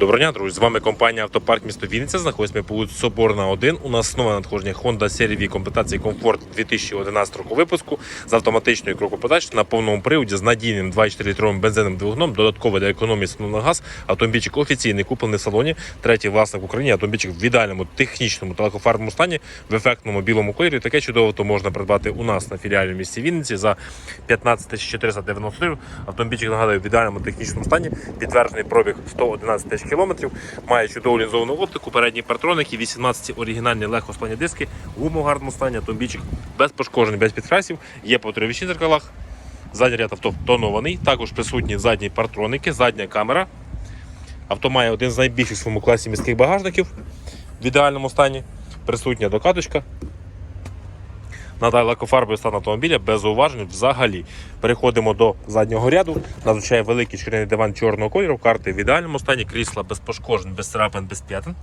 Доброго дня, друзі. З вами компанія Автопарк місто Вінниця. Знаходимося ми по вулиці Соборна 1. У нас нове надходження Honda серії комплектації комфорт 2011 року випуску з автоматичною крокоподачі на повному приводі з надійним 2,4 літровим бензином двигуном. Додатково для економії на газ. Автомобільчик офіційний куплений в салоні. Третій власник в Україні. Автомобільчик в ідеальному технічному та лакофарбовому стані в ефектному білому кольорі. Таке чудово то можна придбати у нас на філіалі в місті Вінниці за 15 490 гривень. Автомобільчик нагадую в ідеальному технічному стані. Підтверджений пробіг 111 тисяч кілометрів. Має чудову оптику, передні партроники, 18 оригінальні легкосплані диски, гуму в гарному стані, без пошкоджень, без підкрасів. Є по трьовічних зеркалах. Задній ряд авто тонований. Також присутні задні партроники, задня камера. Авто має один з найбільших в своєму класі міських багажників в ідеальному стані. Присутня докаточка. Надалі лакофарбовий стан автомобіля без зауважень взагалі. Переходимо до заднього ряду. Надзвичайно великий шкіряний диван чорного кольору, карти в ідеальному стані, крісла без пошкоджень, без царапин, без п'ятин.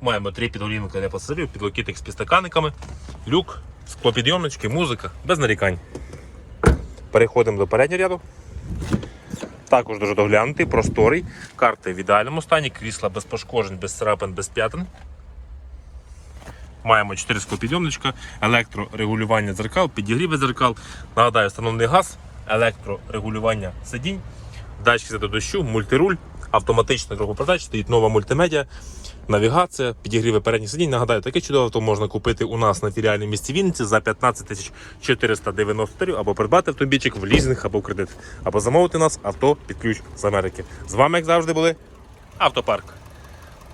Маємо три підголівника для пасажирів, підлокітник з підстаканниками, люк, склопідйомнички, музика, без нарікань. Переходимо до переднього ряду. Також дуже доглянутий, просторий, карти в ідеальному стані, крісла без пошкоджень, без царапин, без п'ятин. Маємо 4 склопідйомничка, електрорегулювання дзеркал, підігріви дзеркал. Нагадаю, встановлений газ, електрорегулювання сидінь, датчики до дощу, мультируль, автоматична кругопродач, стоїть нова мультимедіа, навігація, підігріви передніх сидінь. Нагадаю, таке чудове авто можна купити у нас на філіальному місті Вінниці за 15 тисяч 490 гривень або придбати автомобільчик в лізинг або в кредит, або замовити нас авто під ключ з Америки. З вами, як завжди, були Автопарк.